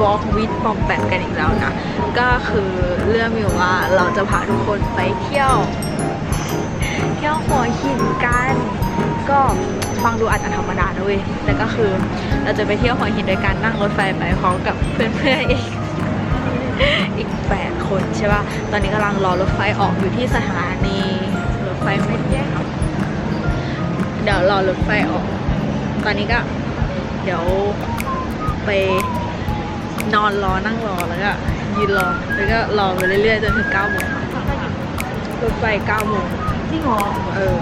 walk with ปอมแปมกันอีกแล้วนะ ก็คือเรื่องมีอยู่ว่าเราจะพาทุกคนไปเที่ยว เที่ยวหัวหินกัน ก็ฟังดูอาจจะธรรมดานะเว้ยแต่ก็คือเราจะไปเที่ยวหัวหินโดยการนั่งรถไฟไปพร้อมกับเพื่อนๆอีกอีกแปดคนใช่ป่ะ ตอนนี้กำลังรอรถไฟออกอยู่ที่สถานีรถไฟไม่แยกเดี๋ยวรอรถไฟออก ตอนนี้ก็ เดี๋ยวไป นอนรอนั่งรอแล้วก็ยืนรอแล้วก็รอไปเรื่อยๆจนถึง9โมงรถไฟ9โมงจริงเหรอเออ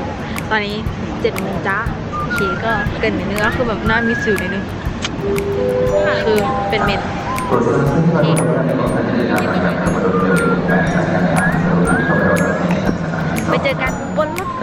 ตอนนี้7โมงจ้าโอเคก็เกินนิดนึงก็คือแบบหน้ามิสซูนิดนึงคือเป็นเม็ดไปเจอกันบนรถไฟ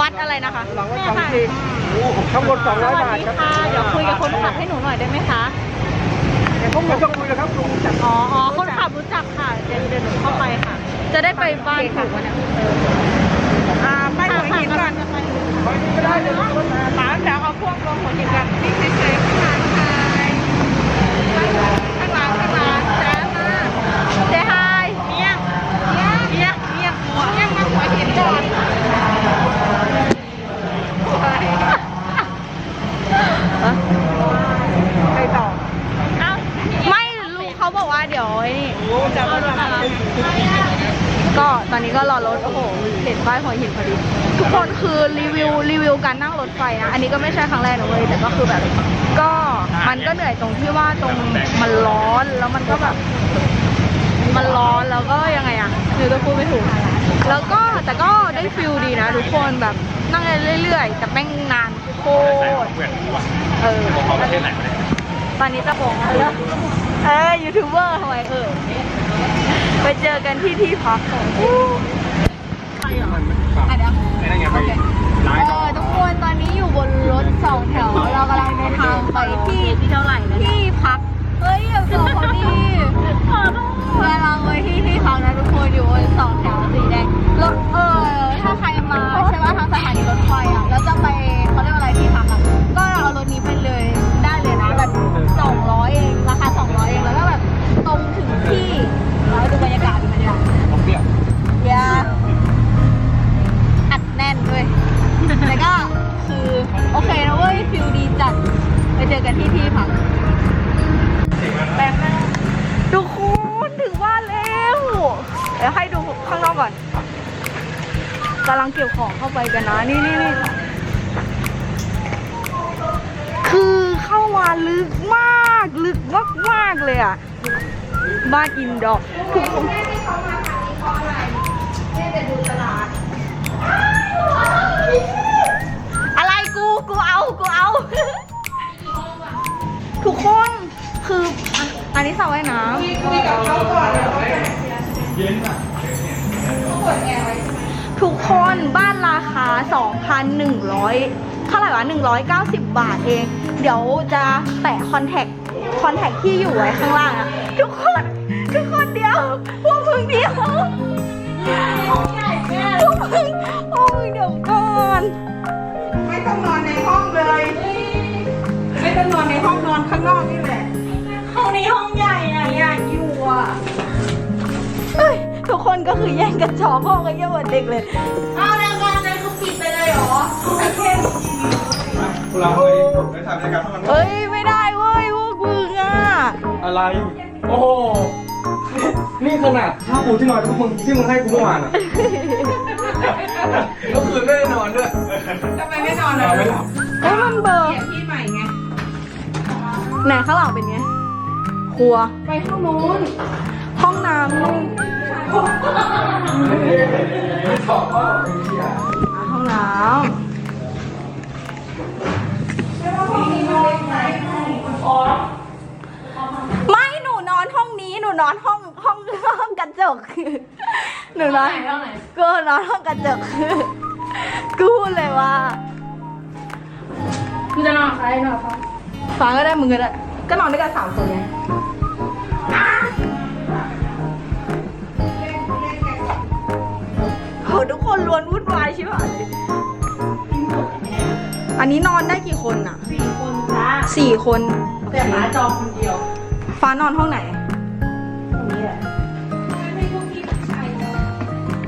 วัดอะไรนะคะหลังวัดเขาจริงทั้งหมดส200วัสบาทดีครับค่ะเดี๋ยวคุยกับคนขับให้หนูหน่อยได้ไหมคะไม่ต้องคุยนะครับลุงจัดอ๋ออ๋อคนขับรู้จักค่ะเดี๋ยวเดี๋ยวหนูเข้าไปค่ะ จะได้ไปบ้านถูกวันเนี่ยอ่าไปหัวหินก่อนไม่ได้เลยป๋าเดี๋ยวเอาพวกลงหัวหินกันนี่เฉยๆข้างหลังข้างหลังข้างหลังจ้ามา เซฮาย เนี่ยเนี่ยเนี่ยหัวเนี่ยมาหัวหินก่อน ไปต่อเอ้า ไม่ลุงเขาบอกว่าเดี๋ยว ไอ้นี่ก็ตอนนี้ก็รอรถโอ้โหเห็นป้ายหัวหินพอดี ทุกคนคือรีวิวรีวิวการนั่งรถไฟนะอันนี้ก็ไม่ใช่ครั้งแรกนะเว้ยแต่ก็คือแบบ ก็มันก็เหนื่อยตรงที่ว่าตรงมันร้อนแล้วมันก็แบบ มันร้อนแล้วก็ยังไงอะคือจะพูดไม่ถูกแล้วก็แต่ก็ได้ฟิลดีนะทุกคนแบบนั่งเรื่อยๆ แต่แม่งนานโคตรเออตอนนี้จะบอกแล้ว เออยูทูบเบอร์ทำไมเออไปเจอกันที่ที่พักของอะเดี๋ยวไอ้นั่นไงไปร้านเออทุกคนตอนนี้อยู่บนรถสองแถว เรากำลังเดินทางไปที่ที่เท่าไหร่นะที่พัก เฮ้ยอย่าบอกเขาดิกำลังไปที่ที่ บ้านอินดอร์ทุกคนอะไรกูกูเอากูเอา ทุกคนคืออะอันนี้สระว่ายน้คุยกับเขาก่อนเดี๋ยวเขาจะเย็นอะเปิดแอร์ไว้ำทุกคนบ้านราคา 2,100เท่าไหร่วะ190 บาทเอง เดี๋ยวจะแปะคอนแทคคอนแทคที่อยู่ไว้ข้างล่างอะทุกคน ทุกคนเดียว พวกมึงเดียว พวกมึงพวกมึงเดี๋ยวก่อน ไม่ต้องนอนในห้องเลย ไม่ต้องนอนในห้องนอนข้างนอกนี่แหละห้องนี้ห้องใหญ่อะอยากอยู่อะเอ้ยทุกคนก็คือแย่งกันจองห้องกันเยอะเหมือนเด็กเลย เอาแล้วกันนั้นเขาปิดไปเลยเหรอโอเคพวกเราไปไปทำรายการพวกมันเอ้ย ไม่ได้เว้ยพวกมึงอะอะไร โอ้โห นี่ขนาดผ้าปูที่นอนที่มึงที่มึงให้กูเมื่อวานอะเมื่อคืนไม่ได้นอนด้วยทำไมไม่นอนนเลอนไม่ยหลับเอ้ยมันเบลอเปลี่ยนที่ใหม่ไง ไหนข้างหลังเป็นไง ครัว ไปห้องนู้น ห้องน้ำนู่นไม่ชอบว่าไอ้เหี้ยอะห้องน้ำไม่หนูนอนห้องนี้หนูนอนห้องห้อง ห้องกระจกหนูนอนก็นอนห้องกระจกกูพูดเลยว่าคุณจะนอนใครนอนเขาฟังก็ได้มึงก็ได้ก็นอนด้วยกันสามคนไงโหทุกคนล้วนวุ่นวายใช่ไหมอันนี้นอนได้กี่คนอะสี่คนจ้าสี่คน แต่หมาจองคนเดียว ฟ้านอนห้องไหนตรงนี้แหละ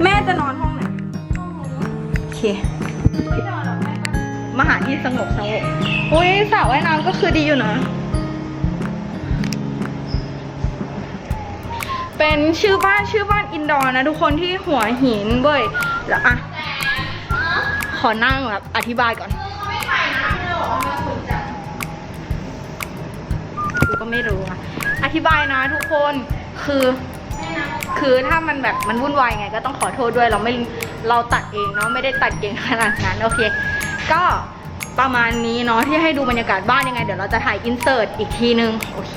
แม่จะนอนห้องไหนโอเคไม่นอนหรอกแม่ก็มาหาที่สงบสงบอุ้ยสระว่ายน้ำก็คือดีอยู่นะ เป็นชื่อบ้านชื่อบ้านอินดอร์นะทุกคนที่หัวหินเว้ยแล้วอะขอนั่งแบบอธิบายก่อนกูก็ไม่รู้อะอธิบายนะทุกคนคือ คือถ้ามันแบบมันวุ่นวายไงก็ต้องขอโทษด้วยเราไม่เราตัดเองเนาะไม่ได้ตัดเก่งขนาดนั้นโอเค ก็ประมาณนี้เนาะที่ให้ดูบรรยากาศบ้านยังไง เดี๋ยวเราจะถ่ายอินเสิร์ตอีกทีนึงโอเค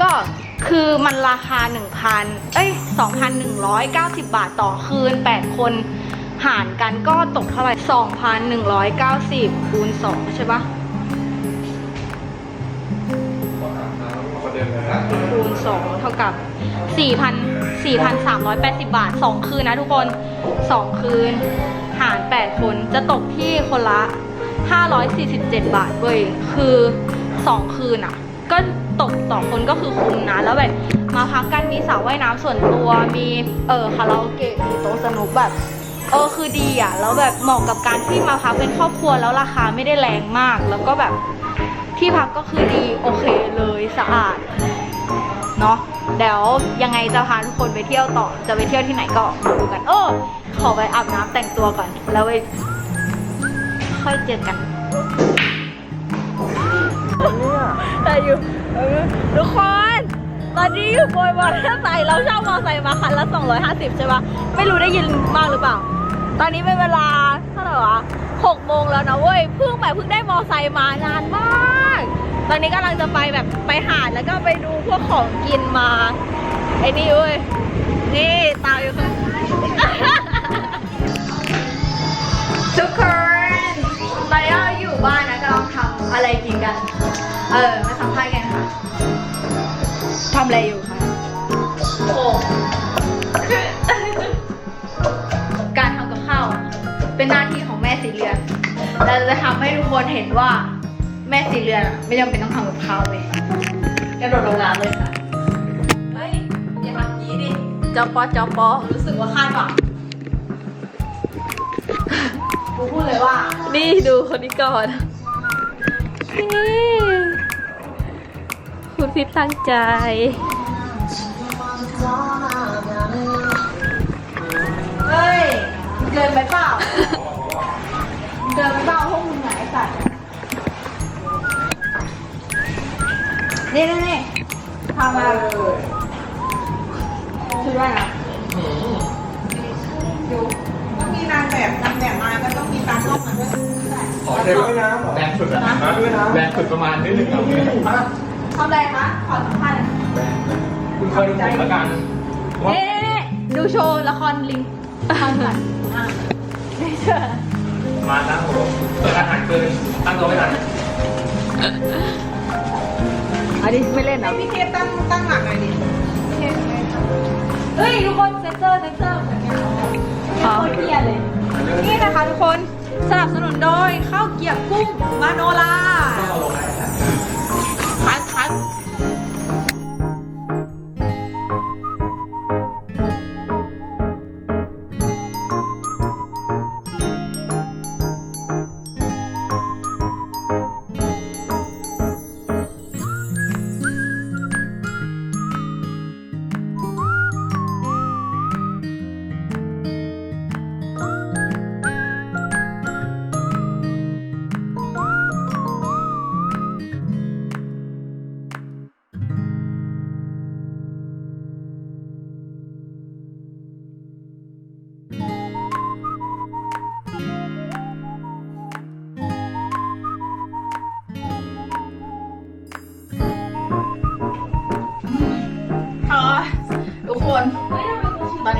ก็คือมันราคา 1,000 เอ้ย 2,190 บาทต่อคืน 8 คนหารกันก็ตกเท่าไหร่ 2,190 คูณ 2 ใช่ปะ ประเด็นเลยนะคูณ2เท่ากับ 4,000 4,380 บาท 2 คืนนะทุกคน 2 คืน หาร 8 คนจะตกที่คนละ 547 บาทเว้ยคือ 2 คืนอะ ก็ตกต่อคนก็คือคุ้มนะ แล้วแบบมาพักกันมีสระว่ายน้ำส่วนตัวมีเออคาราโอเกะมีโต๊ะสนุกแบบเออคือดีอะแล้วแบบเหมาะกับการที่มาพักเป็นครอบครัวแล้วราคาไม่ได้แรงมาก แล้วก็แบบที่พักก็คือดีโอเคเลยสะอาด เนาะเดี๋ยวยังไงจะพาทุกคนไปเที่ยวต่อ จะไปเที่ยวที่ไหนก็มาดูกัน เออ ขอไปอาบน้ำแต่งตัวก่อน แล้วไปค่อยเจอกันแต่อยู่ทุกคนตอนนี้อยู่บนมอเตอร์ไซค์เราเช่ามอเตอร์ไซค์มาคันละ 250 ใช่ปะไม่รู้ได้ยินมากหรือเปล่า ตอนนี้เป็นเวลาเท่าไหร่วะ6โมงแล้วนะเว้ยเพิ่งแบบเพิ่งได้มอเตอร์ไซค์มานานมาก ตอนนี้กำลังจะไปแบบไปหาดแล้วก็ไปดูพวกของกินมา ไอ้นี่เว้ย นี่ตาอยู่ค่ะทุกคนตอนนี้เราอยู่บ้านนะกำลังทำอะไรกินกัน เออมาสัมภาษณ์กันค่ะทำอะไรอยู่คะโอ้การทำกับข้าว เป็นหน้าที่ของแม่สีเรือนเราจะทำให้ทุกคนเห็นว่า แม่สีเรือนอะไม่จำเป็นต้องทำกับข้าวเลยกระโดดลงน้ำเลยค่ะ เฮ้ย อย่าทำอย่างนี้ดิจอปอจอปอรู้สึกว่าคาดหวังกูพูดเลยว่า นี่ดูคนนี้ก่อนนี่คุณพิษตั้งใจ เฮ้ยเกินไปเปล่าเกินไปเปล่าพวกมึงไหนไอ้สัตว์ นี่นี่นี่ทำอะไรชุดว่ายน้ำอยู่ต้องมีนางแบบนางแบบมาก็ต้องมีตากล้องมาด้วยขอเทว่ายน้ำแรงสุดอะแรงสุดประมาณนิดนึงครับทำอะไรคะขอสัมภาษณ์หน่อยคุณคอยดูผมแล้วกันว่าเอ๊ะดูโชว์ละครลิงทำกันอะไม่เชื่อมาตั้งโหเกิดอาหารเกินตั้งตัวไม่ทัน อันนี้ไม่เล่นเหรอพี่เทพตั้งตั้งหลักหน่อยดิเฮ้ยทุกคนเซนเซอร์เซนเซอร์เหมือนกันโคตรเกลียดเลย นี่นะคะทุกคนสนับสนุนโดยข้าวเกรียบกุ้งมาโนลา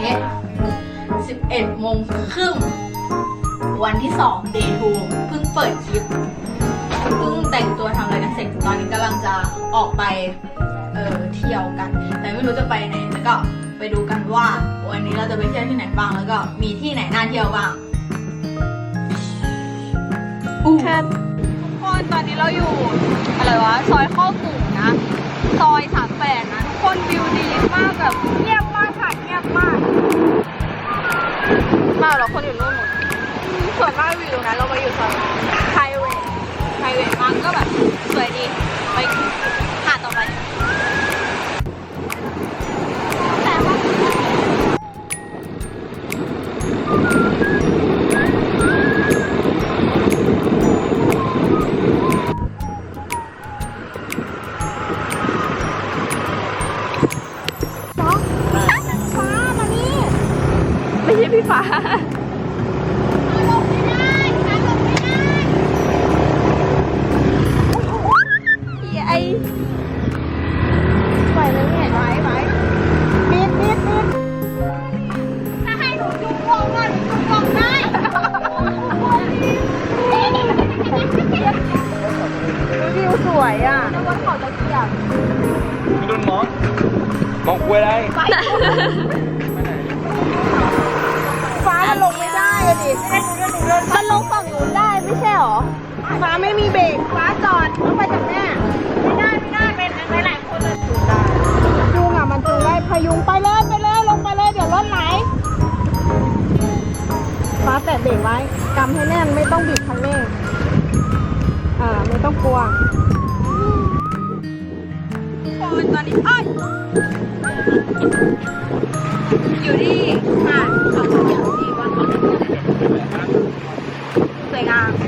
นี้ 11โมงครึ่งวันที่2 day 2เพิ่งเปิดคลิปเพิ่งแต่งตัวทำอะไรกันเสร็จ ตอนนี้กำลังจะออกไปเออเที่ยวกัน แต่ไม่รู้จะไปไหนแล้วก็ไปดูกันว่า วันนี้เราจะไปเที่ยวที่ไหนบ้างแล้วก็มีที่ไหนน่าเที่ยวบ้างอู้ทุกคนตอนนี้เราอยู่อะไรวะซอยข้อกู่นะ ซอยสามแปดนะ ทุกคนวิวดีมากแบบเงียบมากค่ะเงียบมาก มาเราคนอยู่นู่นหมดส่วนมากวิวนะเรามาอยู่ซอยไฮเวย์ไฮเวย์มันก็แบบ มองคุยอะไรฟ้ามันลงไม่ได้อะดิให้หนูเดินหนูเดินมันลงฝั่งนู้นได้ไม่ใช่หรอ ฟ้าไม่มีเบรก ฟ้าจอดแล้วไปจากแม่ไม่ได้ไม่ได้เป็นหลายๆคนเลยจูงอะมันจูงได้พยุงไปเลยไปเลยลงไปเลยเดี๋ยวรถไหลฟ้าแตะเบรกไว้กำให้แน่นไม่ต้องบีบคันเร่งอ่าไม่ต้องกลัวคนตอนนี้อ้อย อยู่ที่หาดเขาเขียวที่วัดเขาเขียวสวยงาม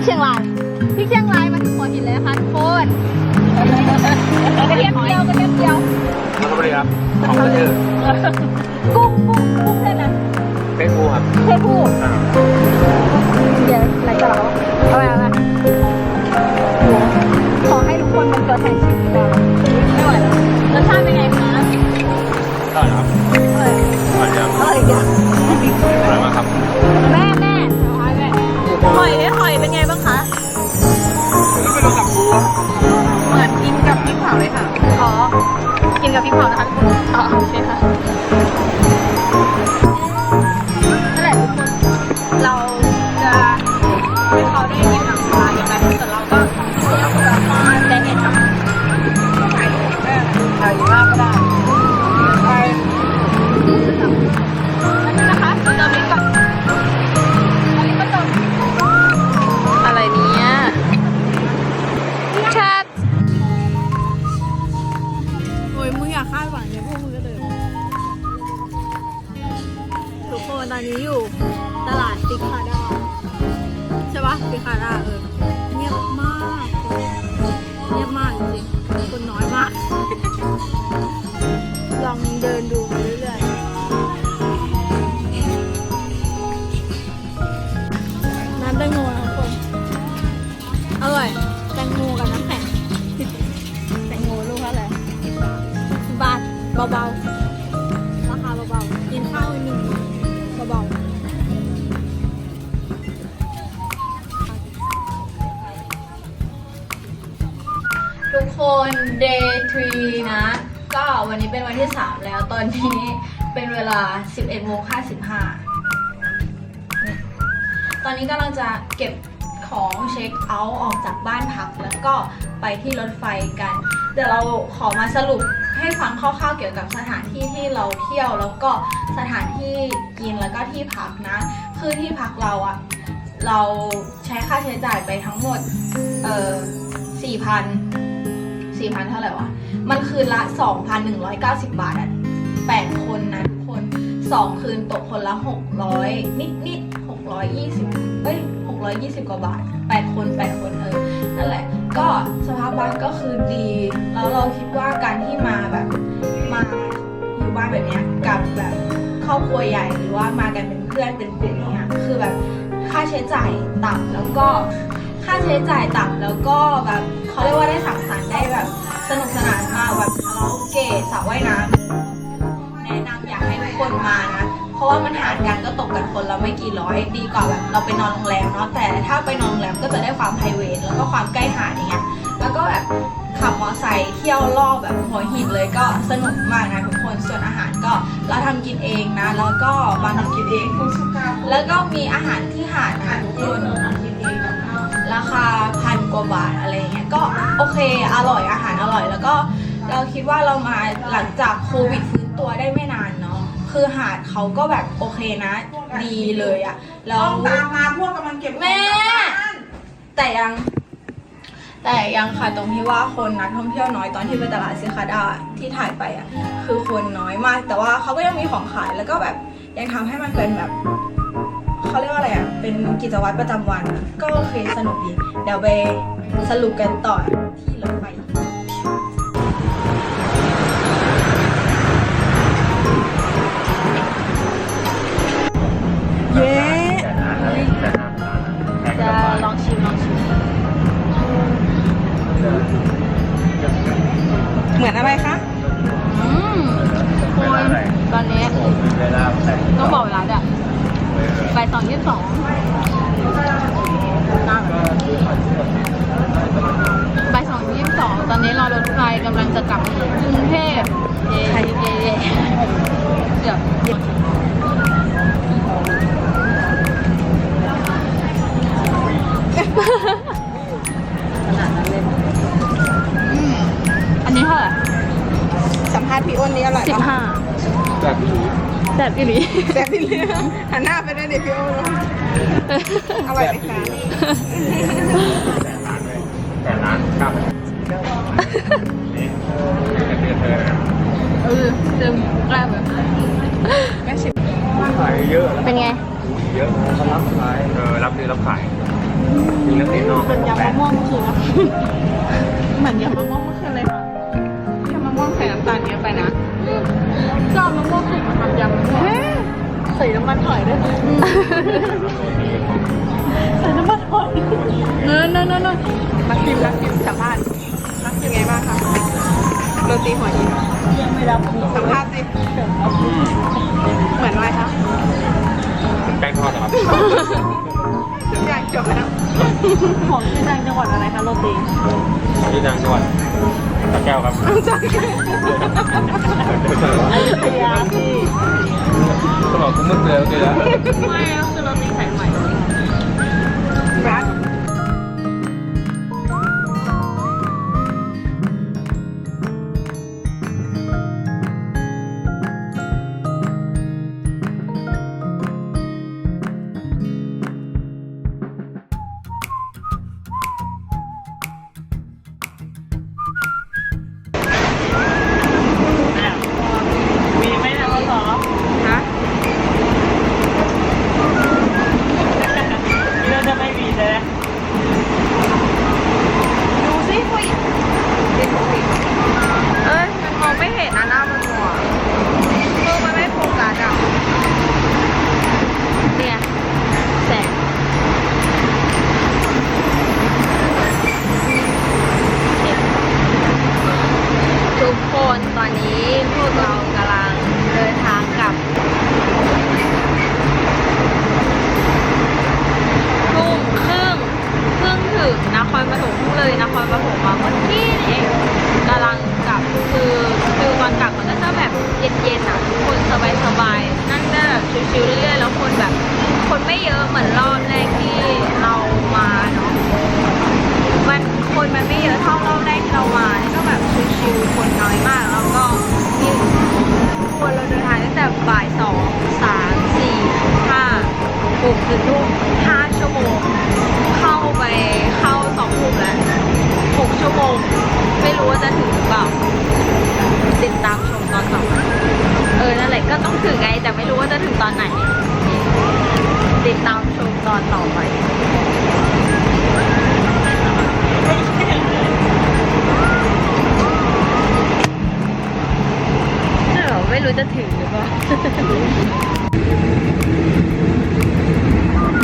กเชียงรายพริกเชียงรายมาถึงหัวหินเลยนะคะทุกคนกระเทียมเจียวกระเทียมเจียวทำอะไรครับของกระเทยกุ้งดเพศผู้เดี๋ยวไรจะเราเอาไปเอาไปโหขอให้ทุกคนมันเกิดแห่งชีวิตนะไม่ไหวแล้วรสชาติเป็นไงคะได้ครับอร่อยสวัสดีครับอร่อยอีกอย่างอะไรมาครับแม่ กินกับ อนนี้เป็นเวลา 11โมง55 ตอนนี้กำลังจะเก็บของเช็คเอาท์ออกจากบ้านพัก แล้วก็ไปที่รถไฟกัน เดี๋ยวเราขอมาสรุปให้ฟังคร่าวๆเกี่ยวกับสถานที่ที่เราเที่ยวแล้วก็สถานที่กินแล้วก็ที่พักนะ คือที่พักเราอะเราใช้ค่าใช้จ่ายไปทั้งหมด เอ่อสี่พันสี่พันเท่าไหร่วะ มันคืนละ 2,190 บาทอะ แปดคนนะทุกคนสองคืนตกคนละ 600 นิดนิด620เอ้ย620 กว่าบาทแปดคนแปดคนเออ นั่นแหละ ก็สภาพบ้านก็คือดี แล้วเราคิดว่าการที่มาแบบมาอยู่บ้านแบบเนี้ยกับแบบครอบครัวใหญ่หรือว่ามากันเป็นเพื่อนเป็นกลุ่มเนี้ยคือแบบค่าใช้จ่ายต่ำแล้วก็ค่าใช้จ่ายต่ำแล้วก็แบบเขาเรียกว่าได้สังสรรค์ได้แบบสนุกสนานมากแบบคาราโอเกะสระว่ายน้ำ คนมานะเพราะว่ามันหารกันก็ตกกันคนละไม่กี่ร้อยดีกว่าแบบเราไปนอนโรงแรมเนาะแต่ถ้าไปนอนโรงแรมก็จะได้ความไพรเวทแล้วก็ความใกล้หาดอย่างเงี้ยแล้วก็แบบขับมอไซค์เที่ยวรอบแบบหัวหินเลยก็สนุกมากนะทุกคนส่วนอาหารก็เราทำกินเองนะ แล้วก็บางทำกินเองแล้วก็มีอาหารที่หาดนะทุกคนราคาพันกว่าบาทอะไรเงี้ยก็โอเคอร่อยอาหารอร่อยแล้วก็เราคิดว่าเรามาหลังจากโควิดฟื้นตัวได้ไม่นาน คือหาดเขาก็แบบโอเคนะ ดีเลยอะแล้วต้องตามมาพวกกำลังเก็บของแม่ กลับบ้านแต่ยัง แต่ยังค่ะตรงที่ว่าคนนักท่องเที่ยวน้อยตอนที่ไปตลาดซิคาดาที่ถ่ายไปอะ คือคนน้อยมาก แต่ว่าเขาก็ยังมีของขายแล้วก็แบบยังทำให้มันเป็นแบบเขาเรียกว่าอะไรอะเป็นกิจวัตรประจำวันอะก็โอเคสนุกดี เดี๋ยวไปสรุปกันต่อที่รถไฟ อะไรคะอืมคนตอนนี้ต้องบอกเวลาด้วยไปสองยี่สิบสองบ่ายสองยี่สิบสองตอนนี้รอรถไฟกำลังจะกลับกรุงเทพเย่เย่เย่เกือบ สัมภาษณ์พี่อ้นนี่อร่อยสิบปะห้าแบบนี้แซ่บอีหลีแต่พี่เลี้ยงหันหน้าไปด้วยดิพี่อ้นอร่อยไหมคะแต่ร้านครับนี่จะเตือนเธอนะเออเติมแกล้มเลยแม่ชิมขายเยอะแล้วเป็นไงเยอะเขารับขายเออรับซื้อรับขายมีนักเตะนอกเหมือนยำแปมะดม่วงเมื่อคืนนะ ใส่น้ำมันหอยด้วยนะอืมใส่น้ำมันหอยเนอะเนอะเนอะเนอะรักกิมรักกิมสัมภาษณ์รักกิมไงบ้างคะโรตีหัวหินยังไม่รับสัมภาษณ์สิเหมือนอะไรคะแป้งทอดนะครับทุกอย่างจบแล้วของที่ดังจังหวัดอะไรคะโรตีที่ดังจังหวัดพระแก้วครับพยาพี่สมองกูมึนเลยโอเคแล้ว ไม่ก็คือโรตีสายไห หกถึงทุ่มห้าชั่วโมง เข้าไปเข้าสองทุ่มแล้วหกชั่วโมง ไม่รู้ว่าจะถึงหรือเปล่า ติดตามชมตอนต่อไปเออ นั่นแหละก็ต้องถึงไง แต่ไม่รู้ว่าจะถึงตอนไหน ติดตามชมตอนต่อไปเออไม่รู้จะถึงหรือเปล่า